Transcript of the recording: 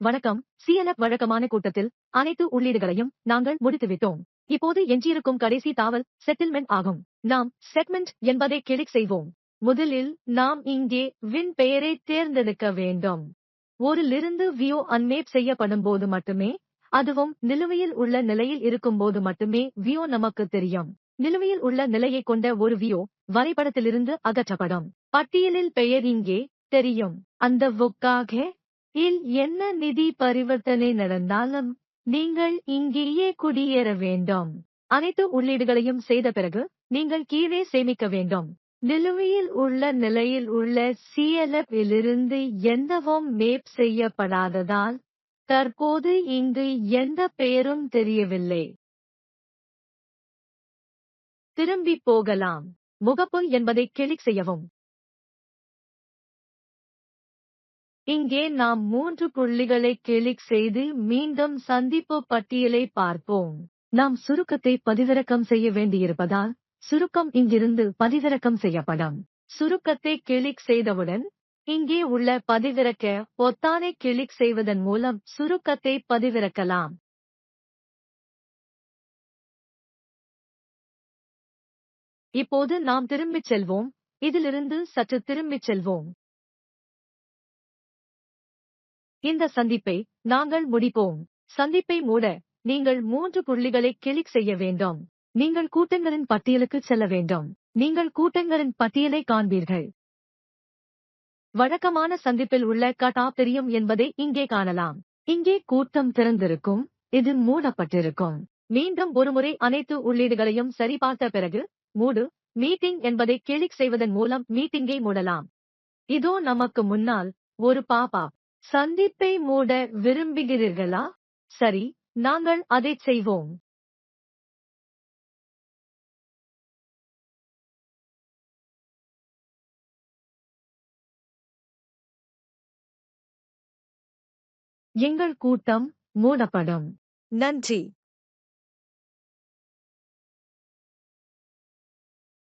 வணக்கம். சிஎல்எஃப் வழக்கமான கூட்டத்தில் அனைத்து உள்ளீடுகளையும் நாங்கள் முடித்துவிட்டோம். இப்போது எஞ்சியிருக்கும் கடைசி தாவல் செட்டில்மெண்ட் ஆகும். நாம் செட்மெண்ட் என்பதை கிளிக் செய்வோம். முதலில் நாம் இங்கே வின் பெயரை தேர்ந்தெடுக்க வேண்டும். ஒரு வியூ வியோ அன்மேப் செய்யப்படும் போது மட்டுமே அதுவும் நிலுவையில் உள்ள நிலையில் இருக்கும்போது மட்டுமே வியோ நமக்கு தெரியும். நிலுவையில் உள்ள நிலையை கொண்ட ஒரு வியோ வரைபடத்திலிருந்து அகற்றப்படும். பட்டியலில் பெயர் இங்கே தெரியும். அந்த வுக்காக இல் என்ன நிதி பரிவர்த்தனை நடந்தாலும் நீங்கள் இங்கேயே குடியேற வேண்டும். அனைத்து உள்ளீடுகளையும் செய்த பிறகு நீங்கள் கீழே சேமிக்க வேண்டும். நிலுவையில் உள்ள நிலையில் உள்ள CLF இலிருந்து எந்தவும் மேப் செய்யப்படாததால் தற்போது இங்கு எந்த பெயரும் தெரியவில்லை. திரும்பி போகலாம். முகப்பு என்பதை கிளிக் செய்யவும். இங்கே நாம் மூன்று புள்ளிகளை கிளிக் செய்து மீண்டும் சந்திப்பு பட்டியலை பார்ப்போம். நாம் சுருக்கத்தை பதிவிறக்கம் செய்ய வேண்டியிருப்பதால் சுருக்கம் இங்கிருந்து பதிவிறக்கம் செய்யப்படும். சுருக்கத்தை கிளிக் செய்தவுடன் இங்கே உள்ள பதிவிறக்க பொத்தானை கிளிக் செய்வதன் மூலம் சுருக்கத்தை பதிவிறக்கலாம். இப்போது நாம் திரும்பிச் செல்வோம். இதிலிருந்து சற்று திரும்பிச் செல்வோம். இந்த சந்திப்பை நாங்கள் முடிப்போம். சந்திப்பை மூட நீங்கள் மூன்று புள்ளிகளை கிளிக் செய்ய வேண்டும். நீங்கள் கூட்டங்களின் பட்டியலுக்கு செல்ல வேண்டும். நீங்கள் கூட்டங்களின் பட்டியலை காண்பீர்கள். வழக்கமான சந்திப்பில் உள்ள கட் ஆஃப் தெரியும் என்பதை இங்கே காணலாம். இங்கே கூட்டம் திறந்திருக்கும். இது மூடப்பட்டிருக்கும். மீண்டும் ஒருமுறை அனைத்து உள்ளீடுகளையும் சரிபார்த்த பிறகு மூடு மீட்டிங் என்பதை கிளிக் செய்வதன் மூலம் மீட்டிங்கை மூடலாம். இதோ நமக்கு முன்னால் ஒரு பாப் சந்திப்பை மூட விரும்புகிறீர்களா? சரி நாங்கள் அதைச் செய்வோம். எங்கள் கூட்டம் மூடப்படும். நன்றி.